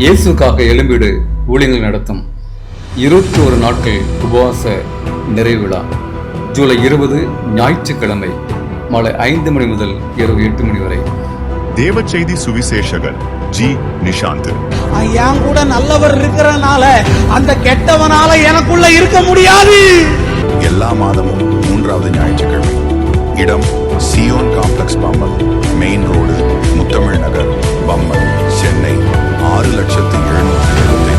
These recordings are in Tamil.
இயேசுக்காக எழும்பிடு ஊழியங்கள் நடத்தும். இருபத்தி ஒரு நாட்கள் உபவாச நிறைவு விழா. ஜூலை இருபது ஞாயிற்றுக்கிழமை மாலை ஐந்து மணி முதல் இரவு எட்டு மணி வரை. தேவ செய்தி சுவிசேஷகர் ஜி. நிஷாந்த். என் கூட நல்லவர் இருக்கிறனால அந்த கெட்டவனால எனக்குள்ள இருக்க முடியாது. எல்லா மாதமும் மூன்றாவது ஞாயிற்றுக்கிழமை. இடம் Zion complex Pammal main road Muthamizh Nagar Pammal Chennai ஆறு லட்சத்து எழுநூற்றி எழுபத்தி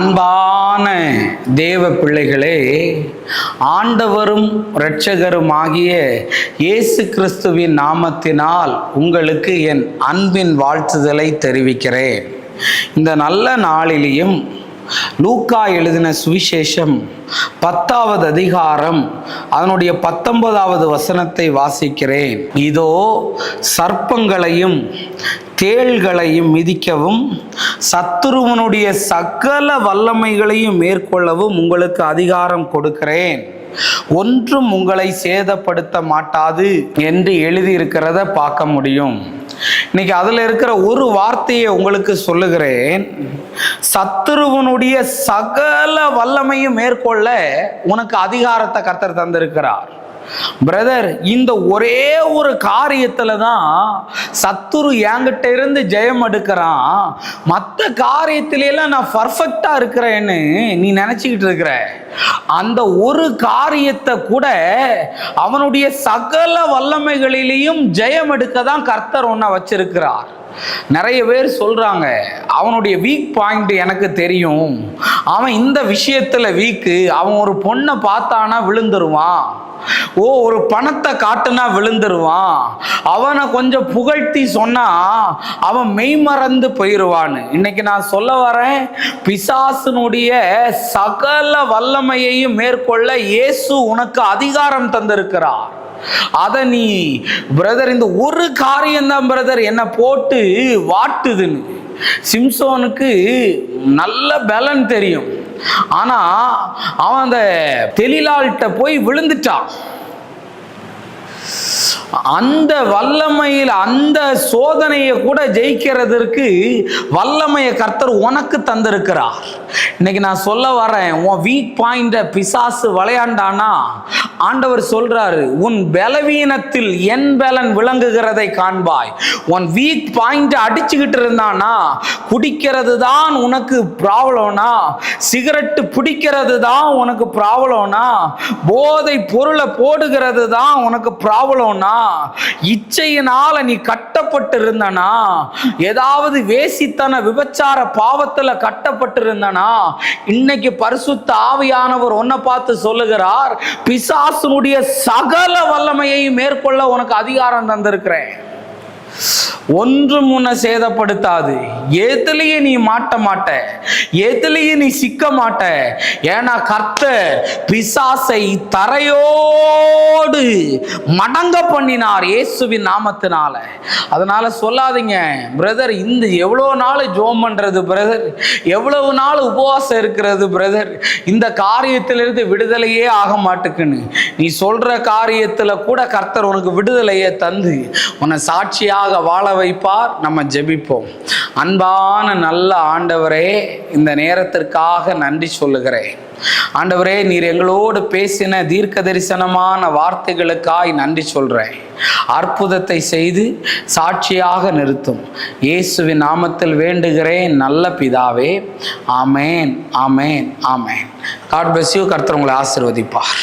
அன்பான தேவ பிள்ளைகளே ஆண்டவரும் இரட்சகருமாகிய இயேசு கிறிஸ்துவின் நாமத்தினால் உங்களுக்கு என் அன்பின் வாழ்த்துதலை தெரிவிக்கிறேன். இந்த நல்ல நாளிலேயும் லூக்கா எழுதின சுவிசேஷம் பத்தாவது அதிகாரம் அதனுடைய பத்தொன்பதாவது வசனத்தை வாசிக்கிறேன். இதோ சர்ப்பங்களையும் தேள்களையும் மிதிக்கவும் சத்துருவனுடைய சகல வல்லமைகளையும் மேற்கொள்ளவும் உங்களுக்கு அதிகாரம் கொடுக்கிறேன். ஒன்றும் உங்களை சேதப்படுத்த மாட்டாது என்று எழுதியிருக்கிறத பார்க்க முடியும். இன்னைக்கு அதில் இருக்கிற ஒரு வார்த்தையை உங்களுக்கு சொல்லுகிறேன். சத்துருவனுடைய சகல வல்லமையும் மேற்கொள்ள உனக்கு அதிகாரத்தை கர்த்தர் தந்திருக்கிறார். பிரதர் இந்த ஒரே ஒரு காரியத்துல தான் சத்துரு என்கிட்ட இருந்து ஜெயம் எடுக்கிறான். மற்ற காரியத்திலெல்லாம் நான் பர்ஃபெக்டா இருக்கிறேன்னு நீ நினைச்சுக்கிட்டு இருக்கிற. அந்த ஒரு காரியத்தை கூட அவனுடைய சகல வல்லமைகளிலேயும் ஜெயம் எடுக்க தான் கர்த்தர் ஒன்றை வச்சிருக்கிறார். நிறைய பேர் சொல்றாங்க அவனுடைய வீக் பாயிண்ட் எனக்கு தெரியும். அவன் இந்த விஷயத்துல வீக்கு அவன் ஒரு பொண்ணை பார்த்தானா விழுந்துருவான். ஓ ஒரு பணத்தை காட்டுனா விழுந்துருவான். அவனை கொஞ்சம் புகழ்த்தி சொன்னா அவன் மெய்மறந்து போயிடுவான்னு இன்னைக்கு நான் சொல்ல வரேன் பிசாசனுடைய சகல வல்லமையையும் மேற்கொள்ள இயேசு உனக்கு அதிகாரம் தந்திருக்கிறார். அதை நீ பிரதர் இந்த ஒரு காரியம்தான் பிரதர் என்னை போட்டு வாட்டுதுன்னு. சிம்சோனுக்கு நல்ல பலன் தெரியும். ஆனா அவன் அந்த தெளிலாள்கிட்ட போய் விழுந்துட்டான். அந்த வல்லமையில் அந்த சோதனையை கூட ஜெயிக்கிறதற்கு வல்லமையை கர்த்தர் உனக்கு தந்திருக்கிறார். இன்னைக்கு நான் சொல்ல வரேன் உன் வீக் பாயிண்ட பிசாசு விளையாண்டானா ஆண்டவர் சொல்றாரு உன் பலவீனத்தில் என் பலன் விளங்குகிறதை காண்பாய். உன் வீக் பாயிண்ட் அடிச்சுக்கிட்டு இருந்தானா குடிக்கிறது தான் உனக்கு ப்ராப்ளம்னா சிகரெட்டு பிடிக்கிறது தான் உனக்கு ப்ராப்ளம்னா போதை பொருளை போடுகிறது தான் உனக்கு ப்ராப்ளம்னா இச்சையினால நீ கட்டப்பட்டு இருந்தனா ஏதாவது வேசித்தன விபச்சார பாவத்துல கட்டப்பட்டு இருந்தனா இன்னைக்கு பரிசுத்த ஆவியானவர் உன்னை பார்த்து சொல்லுகிறார் பிசா பிசாசுனுடைய சகல வல்லமையை மேற்கொள்ள உனக்கு அதிகாரம் தந்திருக்கிறேன். ஒன்றும் உன்னை சேதப்படுத்தாது. எதுலயே நீ மாட்ட மாட்ட. எதுலயே நீ சிக்க மாட்ட. ஏன்னா கர்த்த பிசாசை தரையோடு மடங்க பண்ணினார் இயேசுவின் நாமத்தினால. அதனால சொல்லாதீங்க பிரதர் இந்த எவ்வளோ நாள் ஜோம் பண்றது பிரதர் எவ்வளவு நாள் உபவாசம் இருக்கிறது பிரதர் இந்த காரியத்திலிருந்து விடுதலையே ஆக மாட்டுக்குன்னு. நீ சொல்ற காரியத்துல கூட கர்த்தர் உனக்கு விடுதலையை தந்து உன்னை சாட்சியாக வாழ வைப்பார். நம்ம ஜெபிப்போம். அன்பான நல்ல ஆண்டவரே இந்த நேரத்திற்காக நன்றி சொல்லுகிறேன். ஆண்டவரே நீர் எங்களோடு பேசின தீர்க்க தரிசனமான வார்த்தைகளுக்காய் நன்றி சொல்றேன். அற்புதத்தை செய்து சாட்சியாக நிறுத்தும். இயேசுவின் நாமத்தில் வேண்டுகிறேன் நல்ல பிதாவே. Amen amen amen. God bless you கர்த்தர் உங்களை ஆசிர்வதிப்பார்.